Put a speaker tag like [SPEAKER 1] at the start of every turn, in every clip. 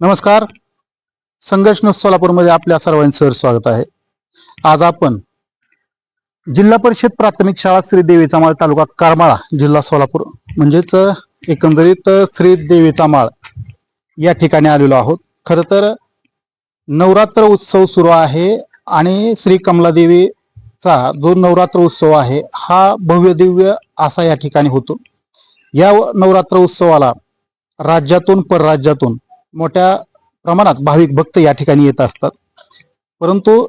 [SPEAKER 1] नमस्कार. संघर्ष सोलापूरमध्ये आपल्या सर्वांचं स्वागत आहे. आज आपण जिल्हा परिषद प्राथमिक शाळा श्रीदेवीचा माळ तालुका करमाळा जिल्हा सोलापूर म्हणजेच एकंदरीत श्रीदेवीचा माळ या ठिकाणी आलेलो आहोत. खरं तर नवरात्र उत्सव सुरू आहे आणि श्री कमलादेवीचा जो नवरात्र उत्सव आहे हा भव्य दिव्य असा या ठिकाणी होतो. या नवरात्र उत्सवाला राज्यातून परराज्यातून मोठ्या प्रमाणात भाविक भक्त या ठिकाणी येत असतात. परंतु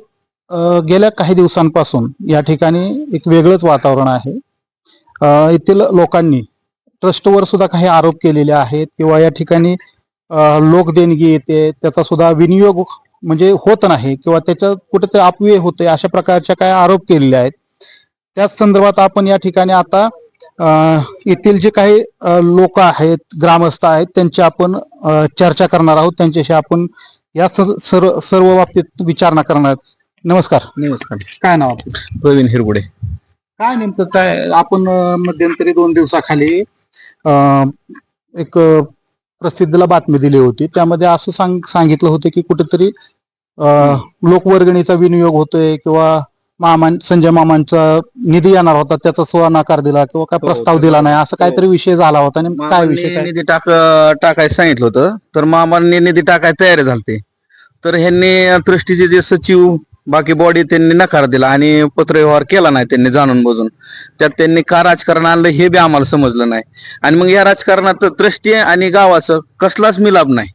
[SPEAKER 1] गेल्या काही दिवसांपासून या ठिकाणी एक वेगळंच वातावरण आहे. येथील लोकांनी ट्रस्टवर सुद्धा काही आरोप केलेले आहेत किंवा या ठिकाणी लोक देणगी येते त्याचा सुद्धा विनियोग म्हणजे होत नाही किंवा त्याच्या कुठेतरी अपव्यय होते अशा प्रकारच्या काही आरोप केलेले आहेत. त्याच संदर्भात आपण या ठिकाणी आता येथील जे काही लोक आहेत ग्रामस्थ आहेत त्यांची आपण चर्चा करणार आहोत. त्यांच्याशी आपण या सर- सर्व सर्व बाबतीत विचारणा करणार आहोत. नमस्कार.
[SPEAKER 2] नमस्कार.
[SPEAKER 1] काय नाव आपलं?
[SPEAKER 2] प्रवीण हिरगुडे.
[SPEAKER 1] काय नेमकं काय आपण मध्यंतरी दोन दिवसाखाली एक प्रसिद्धीला बातमी दिली होती. त्यामध्ये असं सांग सांगितलं होतं की कुठेतरी लोकवर्गणीचा विनियोग होतोय किंवा मामान संजय मामांचा निधी येणार होता त्याचा सुद्धा नकार दिला किंवा काय
[SPEAKER 2] हो,
[SPEAKER 1] प्रस्ताव
[SPEAKER 2] हो.
[SPEAKER 1] दिला नाही असं काहीतरी विषय झाला होता नेमकं काय विषय
[SPEAKER 2] मामांनी
[SPEAKER 1] काय?
[SPEAKER 2] निधी टाक टाकायचं सांगितलं होतं तर मामांनी निधी टाकायला तयारी झालते. तर ह्यांनी ट्रस्टीचे जे सचिव बाकी बॉडी त्यांनी नकार दिला आणि पत्रव्यवहार केला नाही त्यांनी जाणून बुजून. त्यात त्यांनी का राजकारण आणलं हे बी आम्हाला समजलं नाही. आणि मग या राजकारणात ट्रस्टी आणि गावाचं कसलाच मिलाप नाही.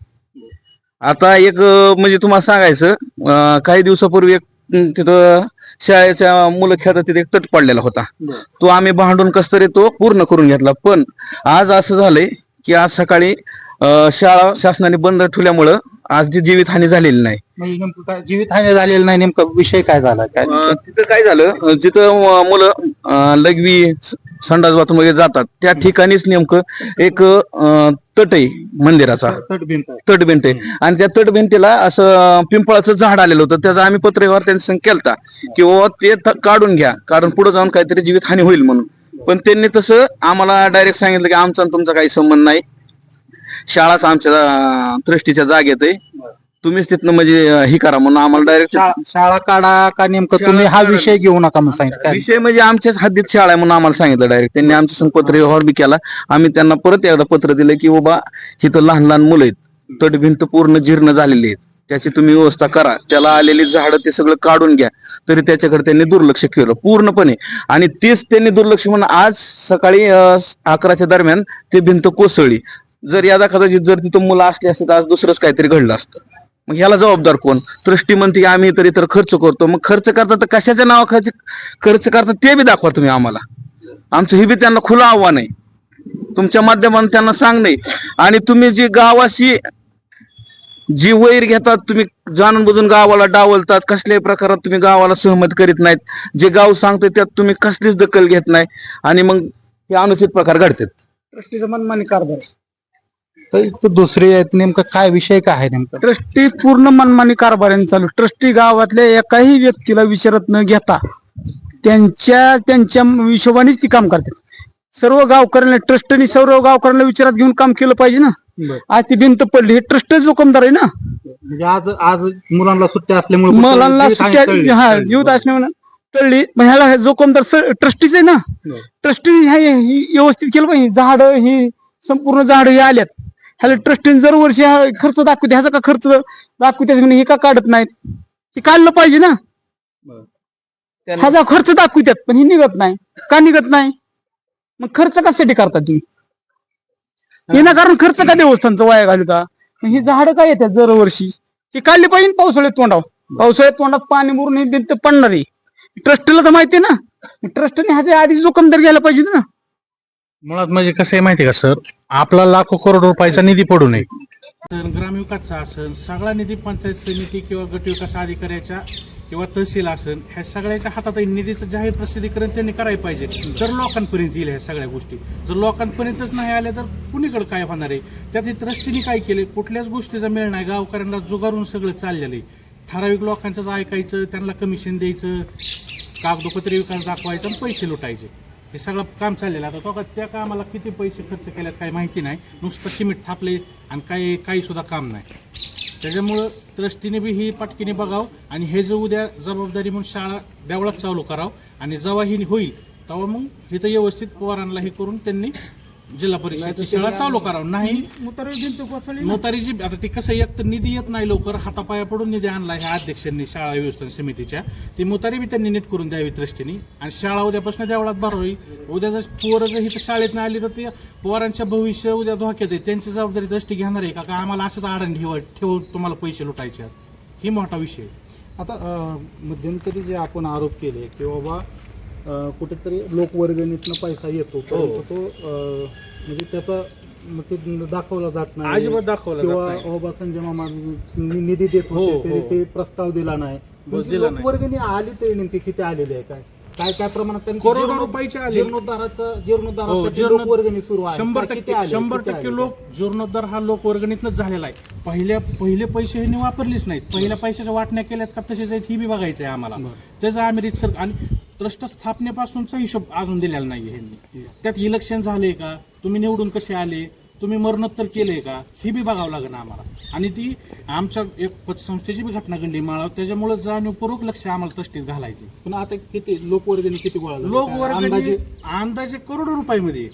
[SPEAKER 2] आता एक अं, म्हणजे तुम्हाला सांगायचं अं, काही दिवसापूर्वी एक तिथं शाळेच्या मुलं खेळतात तिथे एक तट पडलेला होता. तो आम्ही भांडून कस तरी तो पूर्ण करून घेतला. पण आज असं झालंय की आज सकाळी शाळा शासनाने बंद ठेवल्यामुळं आज जी जीवितहानी झालेली नाही.
[SPEAKER 1] म्हणजे जीवितहानी झालेलं नाही नेमकं विषय काय झाला? काय
[SPEAKER 2] तिथं काय झालं जिथं मुलं लघवी संडास बाथरूम वगैरे जातात त्या ठिकाणीच नेमकं एक तट आहे. मंदिराचा
[SPEAKER 1] तटभिंत आहे.
[SPEAKER 2] तटभिंत आहे आणि त्या तटभिंतीला असं पिंपळाचं झाड आलेलं होतं. त्याचा आम्ही पत्रव्यवहार त्यांनी संग केलता. की बाबा ते काढून घ्या. कारण पुढे जाऊन काहीतरी जीवितहानी होईल म्हणून. पण त्यांनी तसं आम्हाला डायरेक्ट सांगितलं की आमचा आणि तुमचा काही संबंध नाही. शाळाच आमच्या ट्रस्टीच्या जागेत आहे. तुम्हीच तिथनं म्हणजे अं, ही करा. म्हणून आम्हाला डायरेक्ट
[SPEAKER 1] शा- शाळा काढा का नेमकं तुम्ही हा. विषय घेऊ नका म्हणून सांगितलं. काय?
[SPEAKER 2] विषय म्हणजे आमच्याच हद्दीत शाळा आहे म्हणून आम्हाला सांगितलं डायरेक्ट त्यांनी आमच्या संग पत्र व्यवहार बी केला. आम्ही त्यांना परत एकदा पत्र दिलं की बाबा इथं लहान लहान मुलं आहेत. तटभिंत पूर्ण जीर्ण झालेली आहेत. त्याची तुम्ही व्यवस्था करा. त्याला आलेली झाडं ते सगळं काढून घ्या. तरी त्याच्याकडे त्यांनी दुर्लक्ष केलं. पूर्णपणे. आणि तेच त्यांनी दुर्लक्ष म्हणून आज सकाळी अं, अकराच्या दरम्यान ते भिंत कोसळली. जर यादा कदाचित जर तिथं मुलं असली असते तर आज दुसरंच काहीतरी घडलं असतं. मग ह्याला जबाबदार कोण? ट्रस्टी म्हणते की आम्ही तरी तर खर्च करतो. मग खर्च करता तर कशाच्या नावाखाली खर्च करता ते बी दाखवा तुम्ही आम्हाला. आमचं हे बी त्यांना खुलं आव्हान आहे. तुमच्या माध्यमातून त्यांना सांगणे. आणि तुम्ही जी गावाशी जी वैर घेतात तुम्ही जाणून बुजून गावाला डावलतात. कसल्याही प्रकारात तुम्ही गावाला सहमत करीत नाहीत. जे गाव सांगते त्यात तुम्ही कसलीच दखल घेत नाही. आणि मग हे अनुचित प्रकार घडतात.
[SPEAKER 1] ट्रस्टीचं मनमानी कारभार. तर तो दुसरे आहेत नेमकं काय विषय काय आहे नेमकं?
[SPEAKER 3] ट्रस्टी पूर्ण मनमानी कारभाराने चालू. ट्रस्टी गावातल्या एकाही व्यक्तीला विचारत न घेता त्यांच्या त्यांच्या हिशोबानेच ती काम करतात सर्व गावकऱ्यांना ट्रस्टनी सर्व गावकऱ्यांना विचारात घेऊन काम केलं पाहिजे ना. आज ती भिंत पडली. हे ट्रस्ट जोखमदार आहे ना.
[SPEAKER 1] म्हणजे आज आज मुलांना सुट्ट्या असल्यामुळे
[SPEAKER 3] मुलांना सुट्ट्या. हा जीवित असण्यामुळे टळली पण ह्याला जोखमदार ट्रस्टीच आहे ना. ट्रस्टीने हे व्यवस्थित केलं पाहिजे. झाड ही संपूर्ण झाड हे आल्यात. ह्याला ट्रस्टीने जर वर्षी हा खर्च दाखवते ह्याचा का खर्च दाखवते हे का काढत नाहीत? हे काढलं पाहिजे ना. ह्याचा खर्च दाखवतात पण हे निघत नाही. का निघत नाही? मग खर्च कशासाठी करता तुम्ही? विनाकारण खर्च का देवस्थानचं वाया घालता? ही झाडं काय येतात दरवर्षी? हे काढली पाहिजे पावसाळ्यात तोंडावर. पावसाळ्यात तोंडात पाणी मुरून ही पडणार आहे. ट्रस्टला तर माहिती ना. ट्रस्टने ह्याच्या आधी जोखमदार घ्यायला पाहिजे ना.
[SPEAKER 1] मुळात म्हणजे कसं आहे माहिती का सर? आपला लाखो करोड रुपयाचा निधी पडू नये.
[SPEAKER 4] असन ग्रामविकासचा असन सगळा निधी पंचायत समिती किंवा गटविकास अधिकाऱ्याच्या किंवा तहसील असन ह्या सगळ्याच्या हातात आहे. निधीचं जाहीर प्रसिद्धीकरण त्यांनी करायला पाहिजे. तर लोकांपर्यंत येईल ह्या सगळ्या गोष्टी. जर लोकांपर्यंतच नाही आल्या तर कुणीकडे काय होणार आहे? त्यात ट्रस्टीने काय केले कुठल्याच गोष्टीचा मेळ नाही. गावकऱ्यांना जुगारून सगळं चाललेलं आहे. ठराविक लोकांचंच ऐकायचं त्यांना कमिशन द्यायचं कागदोपत्री विकास दाखवायचा आणि पैसे लुटायचे. हे सगळं काम चाललेलं आहे. आता तो का त्या कामाला किती पैसे खर्च केल्यात काही माहिती नाही नुसतं सिमेंट थापले आणि काही काही सुद्धा काम नाही त्याच्यामुळं ट्रस्टीने बी ही पाटकीने बघावं आणि हे जो उद्या जबाबदारी म्हणून शाळा देवळात चालू करावं आणि जेव्हा ही होईल तेव्हा मग इथं व्यवस्थित पोरांना हे करून त्यांनी जिल्हा परिषदेची शाळा चालू करावं. नाही.
[SPEAKER 3] मुतारी भिंत कोसळली ना.
[SPEAKER 4] नोतारीची आता ती कसं एक तर निधी येत नाही लवकर हातापाया पडून निधी आणला ह्या अध्यक्षांनी शाळा व्यवस्थापन समितीच्या. ती मुतारी बी त्यांनी नीट करून द्यावी ट्रस्टीने आणि शाळा उद्यापासून देवळात भरावी उद्या जर पोरं जर इथं शाळेत नाही आली तर ते पोरांच्या भविष्य उद्या धोक्यात आहे. त्यांची जबाबदारी ट्रस्टी घेणार आहे का? आम्हाला असंच आडण ठेव ठेवून तुम्हाला पैसे लुटायचे आहेत? ही मोठा विषय.
[SPEAKER 1] आता मध्यंतरी जे आपण आरोप केले की बाबा कुठेतरी लोकवर्गणीतनं पैसा येतो परंतु तो अं, म्हणजे त्याचा ते दाखवला जात नाही
[SPEAKER 4] अजिबात दाखवला जात
[SPEAKER 1] किंवा
[SPEAKER 4] नाही.
[SPEAKER 1] बाबा संजय मामा निधी देत
[SPEAKER 4] हो,
[SPEAKER 1] होते तरी
[SPEAKER 4] हो.
[SPEAKER 1] ते प्रस्ताव दिला नाही
[SPEAKER 4] हो,
[SPEAKER 1] पण ती
[SPEAKER 4] दिला नाही.
[SPEAKER 1] लोकवर्गणी आली तरी नेमकी किती आलेली आहे काय काय काय प्रमाणात त्यांनी
[SPEAKER 4] करोडो
[SPEAKER 1] जीर्णो-
[SPEAKER 4] रुपयाची आली.
[SPEAKER 1] जीर्णोद्धाराचा
[SPEAKER 4] हो,
[SPEAKER 1] जीर्णोद्धारासाठी
[SPEAKER 4] जीर्ण-
[SPEAKER 1] लोकवर्गणी सुरू आहे
[SPEAKER 4] शंभर
[SPEAKER 1] काय किती
[SPEAKER 4] टक्के
[SPEAKER 1] आले?
[SPEAKER 4] शंभर
[SPEAKER 1] किती
[SPEAKER 4] टक्के
[SPEAKER 1] आले?
[SPEAKER 4] लोक जीर्णोद्धार हा लोक वर्गणीतनच झालेला आहे पहिल्या पहिले पैसे ह्यांनी वापरलेच नाहीत पहिल्या पैशाच्या वाटण्या केल्यात का तसेच आहेत ही बी बघायचं आहे आम्हाला
[SPEAKER 1] बरं.
[SPEAKER 4] त्याचं आम्ही रितसर आणि ट्रस्ट स्थापनेपासूनचा हिशोब अजून दिलेला नाही ह्यांनी त्यात इलेक्शन झाले का तुम्ही निवडून कसे आले तुम्ही मरणोत्तर केले का? ही बी बघावं लागेल आम्हाला. आणि ती आमच्या एक पतसंस्थेची बी घटना घडली माळाव त्याच्यामुळे जाणीवपूर्वक लक्ष आम्हाला ट्रस्टीत घालायचे.
[SPEAKER 1] पण आता किती लोकवर्गणी किती गोळा झाली?
[SPEAKER 4] लोक
[SPEAKER 1] काय
[SPEAKER 4] वर्गणी
[SPEAKER 1] अंदाजे
[SPEAKER 4] अंदाजे करोडो रुपयामध्ये.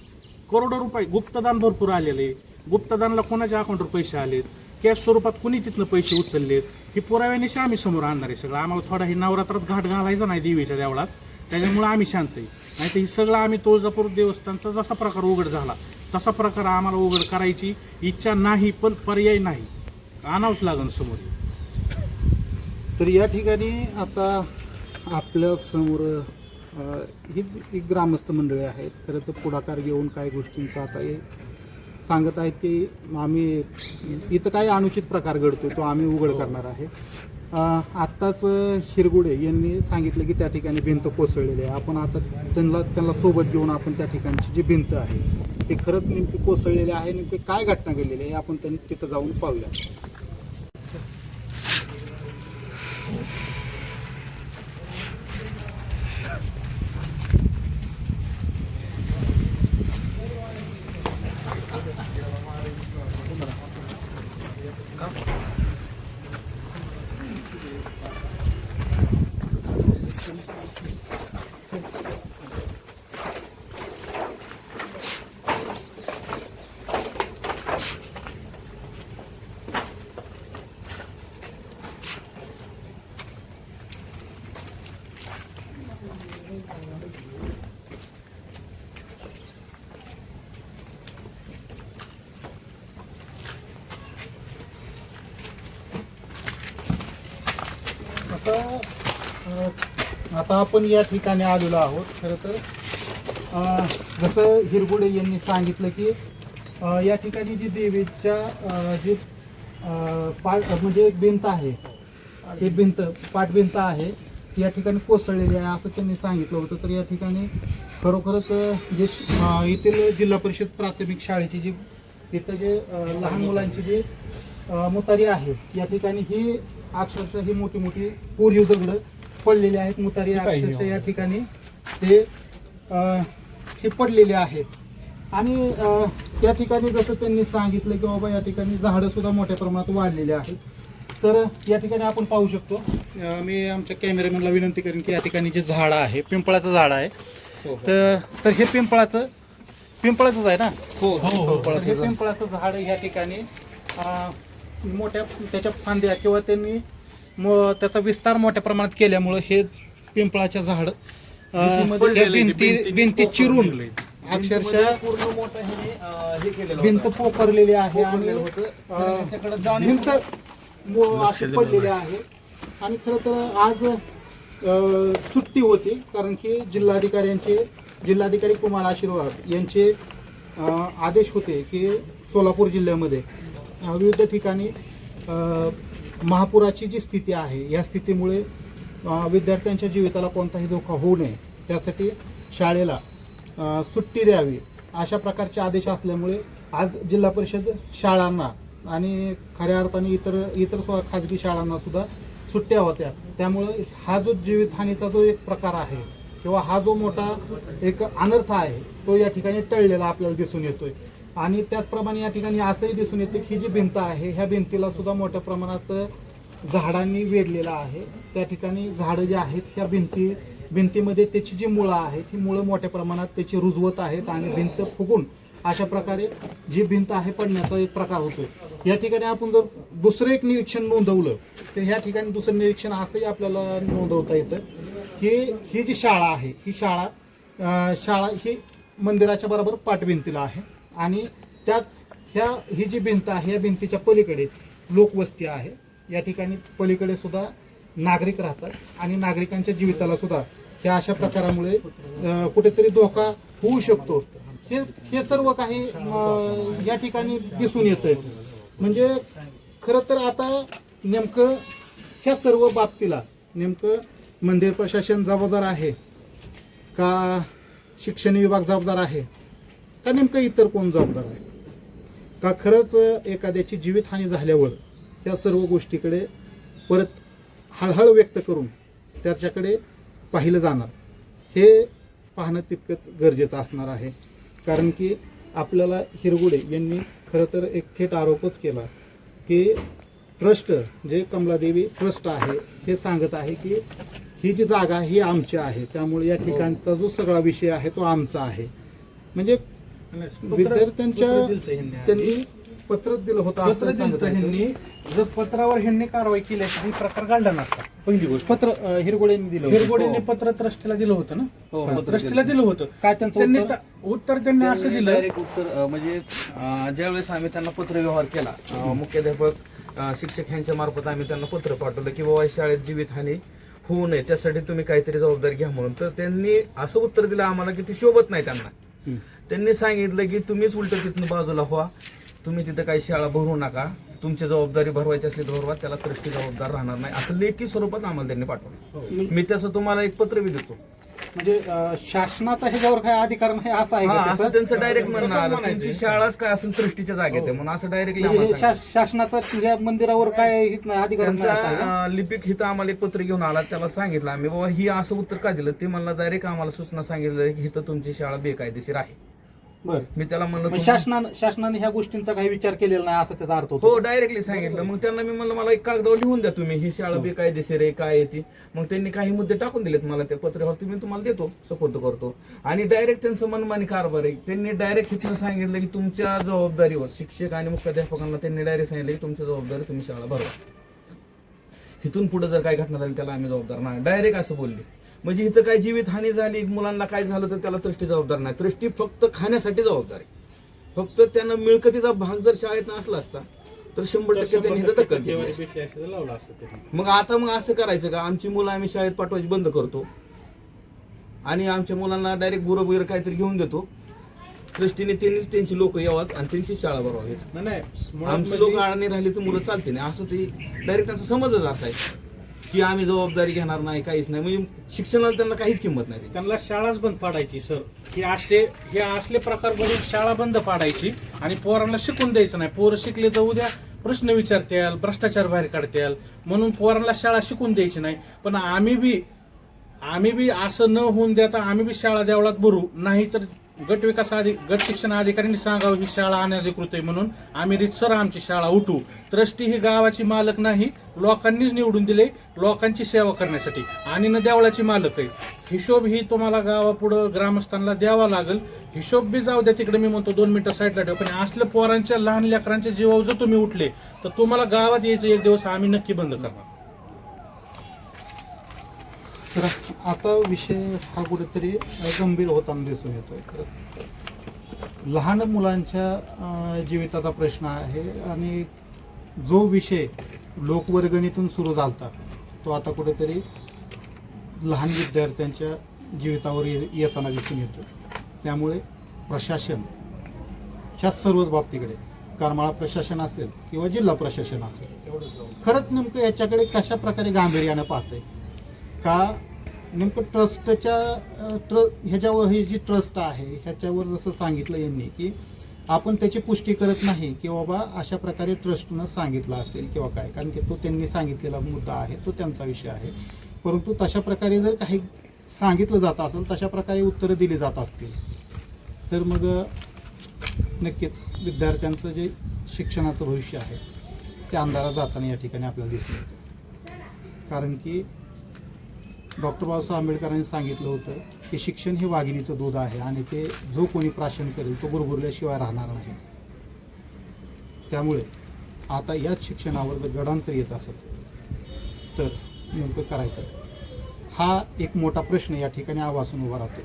[SPEAKER 4] करोडो रुपये. गुप्तदान भरपूर आलेले. गुप्तदानला कोणाच्या अकाउंटवर पैसे आलेत? कॅश स्वरूपात कुणी तिथनं पैसे उचललेत? ही पुराव्यानिशी आम्ही समोर आणणार आहे सगळं. आम्हाला थोडा हे नवरात्रात घाट घालायचा नाही देवीच्या देवळात. त्याच्यामुळे आम्ही शांत आहे. नाही तर ही सगळं आम्ही तुळजापूर देवस्थानचा जसा प्रकार उघड झाला तसा प्रकार आम्हाला उघड करायची इच्छा नाही पण पर्याय नाही. आणावंच लागेल समोर.
[SPEAKER 1] तर या ठिकाणी आता आपल्यासमोर ही ही ग्रामस्थ मंडळी आहेत. खरं तर पुढाकार घेऊन काही गोष्टींचा आता हे सांगत आहेत की आम्ही इथं काही अनुचित प्रकार घडतो तो आम्ही उघड करणार आहे. आत्ताच हिरगुडे यांनी सांगितलं की त्या ठिकाणी भिंत कोसळलेली आहे. आपण आता त्यांना त्यांना सोबत घेऊन आपण त्या ठिकाणची जी भिंत आहे ते खरंच नेमकी कोसळलेले आहे नेमके काय घटना घडलेली आहे आपण त्यांनी तिथं जाऊन पाहूया आता अ, आता आपण या ठिकाणी आलेलो आहोत. खरं तर जसं हिरगुडे यांनी सांगितलं की या ठिकाणी जी देवीच्या जी पाट म्हणजे एक भिंत आहे. ही भिंत पाटभिंत आहे. या ठिकाणी कोसळलेली आहे असं त्यांनी सांगितलं होतं. तर या ठिकाणी खरोखरच जे श- येथील जिल्हा परिषद प्राथमिक शाळेची जी इथं जे लहान मुलांची जी मुतारी आहे या ठिकाणी ही अक्षरशः ही मोठी मोठी पोलिओ दगडं पडलेली आहेत मुतारी अक्षरशः या ठिकाणी. ते हे पडलेले आहेत. आणि त्या ठिकाणी जसं त्यांनी सांगितलं की बाबा या ठिकाणी झाडं सुद्धा मोठ्या प्रमाणात वाढलेली आहेत. तर या ठिकाणी आपण पाहू शकतो मी आमच्या कॅमेरामॅनला विनंती करेन की या ठिकाणी जे झाड आहे पिंपळाचं झाड आहे तर तर हे पिंपळाचं पिंपळाचंच आहे ना?
[SPEAKER 2] हो
[SPEAKER 1] तर हे पिंपळाचं झाड या ठिकाणी मोठ्या त्याच्या फांद्या किंवा त्यांनी म- त्याचा विस्तार मोठ्या प्रमाणात केल्यामुळं हे पिंपळाच्या झाड भिंती भिंती चिरून अक्षरशः
[SPEAKER 2] पूर्ण मोठं हे अं, हे केलेलं
[SPEAKER 1] भिंत पोखरलेली आहे आणि भिंत अशी पडलेली आहे. आणि खरं तर आज सुट्टी होती कारण की जिल्हाधिकाऱ्यांचे जिल्हाधिकारी कुमार आशीर्वाद यांचे आदेश होते की सोलापूर जिल्ह्यामध्ये विविध ठिकाणी अ, महापुराची जी स्थिती आहे या स्थितीमुळे विद्यार्थ्यांच्या जीविताला कोणताही धोका होऊ नये. त्यासाठी शाळेला सुट्टी द्यावी. अशा प्रकारचे आदेश असल्यामुळे आज जिल्हा परिषद शाळांना आणि खऱ्या अर्थाने इतर इतर स्व खाजगी शाळांना सुद्धा सुट्ट्या होत्या. त्यामुळं हा जो जीवितहानीचा जो एक प्रकार आहे किंवा हा जो मोठा एक अनर्थ आहे तो या ठिकाणी टळलेला आपल्याला दिसून येतोय. आणि त्याचप्रमाणे या ठिकाणी असंही दिसून येते की जी भिंत आहे ह्या भिंतीला सुद्धा मोठ्या प्रमाणात झाडांनी वेढलेला आहे. त्या ठिकाणी झाडं जी आहेत ह्या भिंती भिंतीमध्ये त्याची जी मुळं आहेत ही मुळं मोठ्या प्रमाणात त्याची रुजवत आहेत आणि भिंत फुगून अशा प्रकारे जी भिंत आहे पडण्याचा एक प्रकार होतो या ठिकाणी आपण जर दुसरं एक निरीक्षण नोंदवलं तर ह्या ठिकाणी दुसरं निरीक्षण असंही आपल्याला नोंदवता येतं की ही जी शाळा आहे ही शाळा शाळा ही मंदिराच्या बरोबर पाठभिंतीला आहे. आणि त्याच ह्या ही जी भिंत आहे या भिंतीच्या पलीकडे लोकवस्ती आहे. या ठिकाणी पलीकडे सुद्धा नागरिक राहतात आणि नागरिकांच्या जीविताला सुद्धा ह्या अशा प्रकारामुळे कुठेतरी धोका होऊ शकतो. हे हे सर्व काही या ठिकाणी दिसून येतंय. म्हणजे खरं तर आता नेमकं ह्या सर्व बाबतीला नेमकं मंदिर प्रशासन जबाबदार आहे का? शिक्षण विभाग जबाबदार आहे? का नेमकं इतर कोण जबाबदार आहे? का खरंच एखाद्याची जीवितहानी झाल्यावर या सर्व गोष्टीकडे परत हळहळ व्यक्त करून त्याच्याकडे पाहिलं जाणार? हे पाहणं तितकंच गरजेचं असणार आहे. कारण की आपल्याला हिरगुडे यांनी खरं तर एक थेट आरोपच केला की ट्रस्ट जे कमलादेवी ट्रस्ट आहे हे सांगत आहे की ही जी जागा ही आमची आहे. त्यामुळे या ठिकाणचा जो सगळा विषय आहे तो आमचा आहे. म्हणजे विद्यार्थ्यांच्या त्यांनी पत्रच दिलं होतं
[SPEAKER 4] पत्र दिलं. ह्यांनी. जर पत्रावर ह्यांनी कारवाई केली असती तर प्रकार घडला नसता. पहिली गोष्ट.
[SPEAKER 1] पत्र अं, हिरगोडेंनी दिलं होतं.
[SPEAKER 4] हिरगोडीने पत्र ट्रस्टीला दिलं होतं ना?
[SPEAKER 2] हो,
[SPEAKER 4] हा,
[SPEAKER 2] पत्र
[SPEAKER 4] ट्रस्टीला दिलं. होतं.
[SPEAKER 1] काय त्यांचं
[SPEAKER 4] त्यांनी
[SPEAKER 1] उत्तर?
[SPEAKER 4] त- उत्तर त्यांनी असं दिलं.
[SPEAKER 2] डायरेक्ट उत्तर अं, म्हणजे अं, ज्यावेळेस आम्ही त्यांना पत्रव्यवहार केला अं, मुख्याध्यापक अं, शिक्षक यांच्या मार्फत आम्ही त्यांना पत्र पाठवलं की बाबा शाळेत जीवितहानी होऊ नये. त्यासाठी तुम्ही काहीतरी जबाबदारी घ्या म्हणून. तर त्यांनी असं उत्तर दिलं आम्हाला की ते शोभत नाही त्यांना.
[SPEAKER 1] हं.
[SPEAKER 2] त्यांनी सांगितलं की तुम्हीच उलट तिथून बाजूला व्हा. तुम्ही तिथं काही शाळा भरू नका. तुमची जबाबदारी भरवायची असली तर भरवा त्याला ट्रस्टी जबाबदार राहणार नाही. असं लेखी स्वरूपात आम्हाला त्यांनी पाठवलं. मी त्याचं तुम्हाला एक पत्र बी देतो.
[SPEAKER 1] म्हणजे अं, शासनाचा ह्याच्यावर काय अधिकार नाही असं आहे
[SPEAKER 2] हा
[SPEAKER 1] का
[SPEAKER 2] असं
[SPEAKER 1] त्याचं?
[SPEAKER 2] त्यांचं डायरेक्ट म्हणणं आलं. तुमची शाळाच काय असेल सृष्टीच्या जागेत आहे म्हणून असं डायरेक्टली
[SPEAKER 1] म्हणजे
[SPEAKER 2] आम्हाला
[SPEAKER 1] हे
[SPEAKER 2] सांगितलं.
[SPEAKER 1] शा- शासनाचा या मंदिरावर काय हित नाही अधिकार नाही असं आहे का?
[SPEAKER 2] त्यांचा अं, लिपिक हिथं आम्हाला एक पत्र घेऊन आला त्याला सांगितलं आम्ही बाबा ही असं उत्तर का दिलं ते मला डायरेक्ट आम्हाला सूचना सांगितलं की हिथं तुमची शाळा बेकायदेशीर आहे
[SPEAKER 1] बरं.
[SPEAKER 2] मी त्याला म्हणलं
[SPEAKER 1] मग
[SPEAKER 2] तुम्ही-
[SPEAKER 1] शासनानं शासनाने ह्या गोष्टींचा काही विचार केलेला नाही असं त्याचा अर्थ
[SPEAKER 2] हो डायरेक्टली सांगितलं. मग त्यांना मी म्हणलं मला एक कागदावर लिहून द्या तुम्ही. ही शाळा बेकायदेशीर आहे काय आहे ती? मग त्यांनी काही मुद्दे टाकून दिलेत मला त्या पत्रावरती मी तुम्हाला देतो सपोर्ट करतो. आणि डायरेक्ट त्यांचं मनमानी कारभार आहे. त्यांनी डायरेक्ट इथनं सांगितलं की तुमच्या जबाबदारीवर शिक्षक आणि मुख्याध्यापकांना त्यांनी डायरेक्ट सांगितलं की तुमच्या जबाबदारी तुम्ही शाळा भरवा. इथून पुढे जर काय घटना झाली त्याला आम्ही जबाबदार नाही. डायरेक्ट असं बोलले. म्हणजे इथं काय जीवित हानी झाली मुलांना काय झालं तर त्याला ट्रस्टी जबाबदार नाही. ट्रस्टी फक्त खाण्यासाठी जबाबदार आहे. फक्त त्यांना मिळकतीचा भाग जर शाळेत नसला असता तर शंभर टक्के त्यांनी दखल घेतली मग आता मग असं करायचं का? आमची मुलं आम्ही शाळेत पाठवायची बंद करतो. आणि आमच्या मुलांना डायरेक्ट गुरं वगैरे काहीतरी घेऊन देतो. ट्रस्टीने त्यांनीच त्यांची लोक यावात आणि त्यांची शाळा
[SPEAKER 4] मुळात
[SPEAKER 2] आमची
[SPEAKER 4] म्हणजे-
[SPEAKER 2] लोक अडणी राहिली तर मुलं चालते नाही असं ते डायरेक्ट त्यांचा समजच असा आहे की आम्ही जबाबदारी घेणार नाही काहीच नाही. म्हणजे शिक्षणाला त्यांना काहीच किंमत नाही
[SPEAKER 4] त्यांना शाळाच बंद पाडायची सर. हे असे हे असले प्रकार बघून शाळा बंद पाडायची आणि पोरांना शिकून द्यायचं नाही. पोरं शिकले तर उद्या प्रश्न विचारत्याल भ्रष्टाचार बाहेर काढत्याल म्हणून पोरांना शाळा शिकून द्यायची नाही. पण आम्ही बी आम्ही बी असं न होऊन देता आम्ही बी शाळा देवळात भरू नाही तर गट विकास अधि गट शिक्षण अधिकाऱ्यांनी सांगावं ही शाळा अनधिकृत आहे म्हणून आम्ही रितसर आमची शाळा उठू. ट्रस्टी ही गावाची मालक नाही लोकांनीच निवडून दिले लोकांची सेवा करण्यासाठी. आणि न देवळाची मालक आहे. हिशोब ही तुम्हाला गावापुढं ग्रामस्थांना द्यावा लागेल. हिशोब बी जाऊ द्या तिकडे मी म्हणतो दोन मिनटं साईडला ठेव पण असल्या पोरांच्या लहान लेकरांच्या जीवावर जर तुम्ही उठले तर तुम्हाला गावात यायचं एक दिवस आम्ही नक्की बंद करणार.
[SPEAKER 1] तर आता विषय हा कुठेतरी गंभीर होताना दिसून येतोय. लहान मुलांच्या जीविताचा प्रश्न आहे आणि जो विषय लोकवर्गणीतून सुरू झाला तो आता कुठेतरी लहान विद्यार्थ्यांच्या जीवितावर ये- येताना दिसून येतो त्यामुळे प्रशासन ह्या सर्वच बाबतीकडे करमाळा प्रशासन असेल किंवा जिल्हा प्रशासन असेल खरंच नेमकं याच्याकडे कशा प्रकारे गांभीर्यानं पाहतंय? का नेमकं ट्रस्टच्या ट्र ह्याच्यावर ही जी ट्रस्ट आहे ह्याच्यावर जसं सांगितलं यांनी की आपण त्याची पुष्टी करत नाही की बाबा अशा प्रकारे ट्रस्टनं सांगितलं असेल किंवा काय. कारण की तो त्यांनी सांगितलेला मुद्दा आहे तो त्यांचा विषय आहे. परंतु तशा प्रकारे जर काही सांगितलं जात असेल तशा प्रकारे उत्तरं दिली जात असतील तर मग नक्कीच विद्यार्थ्यांचं जे शिक्षणाचं भविष्य आहे ते अंधारात जाताना या ठिकाणी आपल्याला दिसून येतं कारण की डॉक्टर बाबासाहेब आंबेडकरांनी सांगितलं होतं की शिक्षण हे वाघिणीचं दूध आहे आणि ते जो कोणी प्राशन करेल तो गुरगुरल्याशिवाय राहणार नाही. त्यामुळे आता याच शिक्षणावर जर गडांतर येत असेल तर नेमकं करायचं हा एक मोठा प्रश्न या ठिकाणी आवासून उभा राहतो.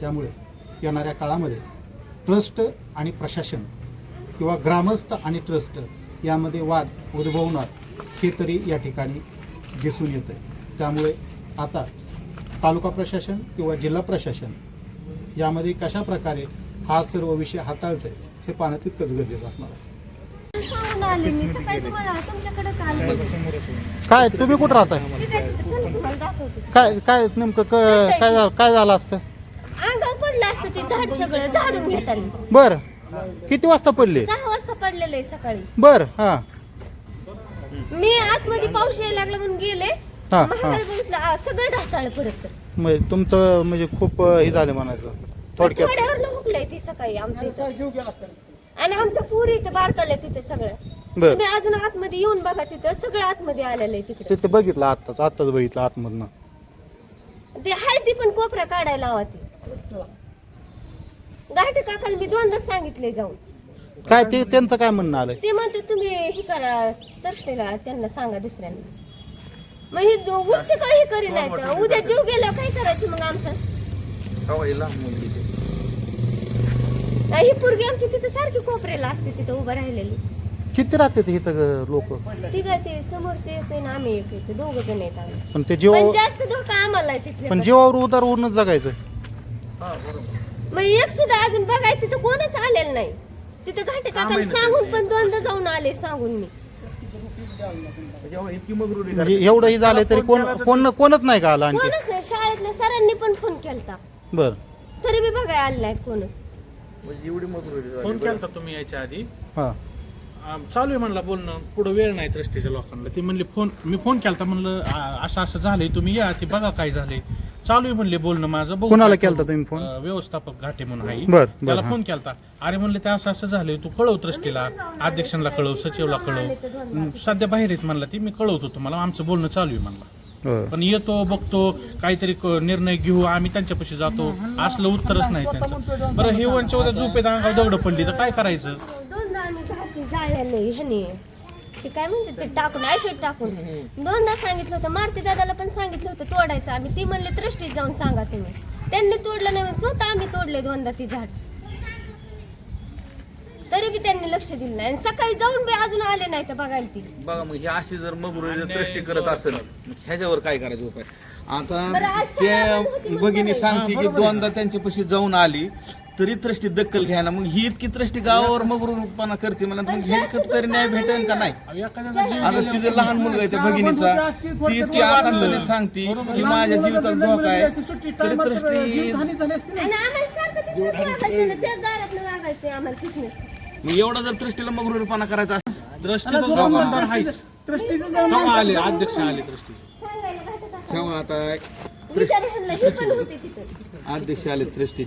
[SPEAKER 1] त्यामुळे येणाऱ्या काळामध्ये ट्रस्ट आणि प्रशासन किंवा ग्रामस्थ आणि ट्रस्ट यामध्ये वाद उद्भवणार हे तरी या ठिकाणी दिसून येतं त्यामुळे आता तालुका प्रशासन किंवा जिल्हा प्रशासन यामध्ये कशा प्रकारे हा सर्व विषय हाताळतंय हे पाहणं तितकंच गरजेचं असणार आहे.
[SPEAKER 5] सांगून आले मी सकाळी तुम्हाला तुमच्याकडेच आले
[SPEAKER 1] काय तुम्ही कुठं राहताय?
[SPEAKER 5] मी काय चला तुम्हाला दाखवते
[SPEAKER 1] काय काय नेमकं क- काय झालं काय झालं असतं?
[SPEAKER 5] अंगावर पडलं असतं ते झाड सगळं झाडून घेताना
[SPEAKER 1] बर. किती वाजता पडले?
[SPEAKER 5] सहा वाजता पडलेलं आहे सकाळी
[SPEAKER 1] बर हा.
[SPEAKER 5] मी आतमध्ये पाऊस यायला लागला म्हणून गेले.
[SPEAKER 1] हा,
[SPEAKER 5] आ, सगळं ढासाळ परत.
[SPEAKER 1] म्हणजे तुमचं म्हणजे खूप अं, हे झालं म्हणायचं. थोडक्यात.
[SPEAKER 5] थोड्यावर हुकलंय ती सकाळी आमच्या इथं. आणि आमच्या पुरी इथं बारकाल्या तिथे सगळं.
[SPEAKER 1] बर.
[SPEAKER 5] तुम्ही अजून आतमध्ये येऊन बघा तिथं सगळं आतमध्ये आलेलं आहे तिकडे.
[SPEAKER 1] ते ते बघितलं आत्ताच आत्ताच बघितलं आतमधनं.
[SPEAKER 5] ते हाय ती पण कोपरा काढायला हवा ती. गाठी काकाला मी दोनदा सांगितले जाऊन.
[SPEAKER 1] काय ते त्यांचं काय म्हणणं आलंय?
[SPEAKER 5] ते म्हणते तुम्ही हे करा तर्शनीला त्यांना सांगा दुसऱ्यांना. मग हे दो- वृक्ष काही करी नाही तर. उद्या जीव गेला काय करायचं मग आमचं? नाही, ही पोरगी आमची तिथं सारखी कोपऱ्याला असते तिथं उभं राहिलेली.
[SPEAKER 1] किती राहते ते इथं लोक?
[SPEAKER 5] ती काय ते समोरचे एक आहे ना आम्ही एक आहे. ते दोघ जण आहेत आम्ही.
[SPEAKER 1] पण ते
[SPEAKER 5] पण
[SPEAKER 1] जीवावर
[SPEAKER 5] जास्त धोका आम्हाला आहे तिथले
[SPEAKER 1] पण जीवावर उदार उरनच जगायचं.
[SPEAKER 5] मग एक सुद्धा अजून बघाय तिथं कोणच आलेलं नाही. तिथं घाटे काकाला सांगून पण दोनदा जाऊन आले सांगून मी.
[SPEAKER 1] म्हणजे एवढं हे झालंय तरी कोण कोण कोणच नाही का आलं आणखी?
[SPEAKER 5] कोणच नाही शाळेतल्या सरांनी पण फोन केलता.
[SPEAKER 1] बर.
[SPEAKER 5] तरी बी बघाय आले नाहीत कोणच.
[SPEAKER 4] फोन केला तुम्ही यायच्या आधी?
[SPEAKER 1] हा.
[SPEAKER 4] आम- चालू आहे म्हणला बोलणं. पुढं वेळ नाही ट्रस्टीच्या लोकांना. ते म्हणले फोन मी फोन केलता. म्हणलं आ- असं असं झालंय तुम्ही या ते बघा काय झालंय. चालू आहे म्हणले बोलणं माझं. बघू
[SPEAKER 1] कुणाला
[SPEAKER 4] काय
[SPEAKER 1] केलता तुम्ही फोन?
[SPEAKER 4] अं, व्यवस्थापक घाटे म्हणून आहे.
[SPEAKER 1] बर, बर,
[SPEAKER 4] त्याला
[SPEAKER 1] हा.
[SPEAKER 4] फोन केलता. अरे म्हणले ते असं असं झालंय तू कळव ट्रस्टीला अध्यक्षांना कळव सचिवला कळव. सध्या बाहेर येत म्हणला ती मी कळवतो तुम्हाला. आमचं बोलणं चालू आहे म्हणला.
[SPEAKER 1] बर.
[SPEAKER 4] पण येतो बघतो काहीतरी क- निर्णय घेऊ आम्ही त्यांच्यापाशी जातो. असलं उत्तरच नाही त्यांचं. बरं हे वंच्या उद्या झोपेत अंगावर दगड पडली तर काय करायचं?
[SPEAKER 5] दोनदा आम्ही घाटी जाळलेले ह्याने. ते काय म्हणते ते टाकून ऍसिड टाकून. दोनदा सांगितलं होतं मारुती दादाला पण सांगितलं होतं तोडायचं. आम्ही ती म्हणले ट्रस्टीत जाऊन सांगा तुम्ही. त्यांनी तोडलं नाही स्वतः आम्ही तोडले दोनदा ती झाड. तरी बी त्यांनी लक्ष दिलं नाही. आणि सकाळी जाऊन बी अजून आले नाही तर बघायला ती.
[SPEAKER 2] बघा मग हे अशी जर मगरुरी दृष्टी करत असेल मग ह्याच्यावर काय करायचं उपाय?
[SPEAKER 5] बरं,
[SPEAKER 2] आता
[SPEAKER 5] आज होती म्हणून बघायचं.
[SPEAKER 2] सांगते की दोनदा त्यांच्यापाशी जाऊन आली. तरी दृष्टी दक्कल घ्यायला. मग ही इतकी दृष्टी गावावर मगरूरपणा करते मला मग हे तरी न्याय भेटेल का नाही? आता तिचं लहान मुलगा आहे त्या भगिनीचा ती इतकी आकांताने सांगते की माझ्या जीवितात धोका आहे. तरी मग एवढा जर दृष्टीला मगरूरपणा करायचा
[SPEAKER 4] आले अध्यक्ष आले
[SPEAKER 2] तेव्हा आता
[SPEAKER 5] विचार ह्यांना ही पण होती तिथं.
[SPEAKER 2] अध्यक्ष आले दृष्टी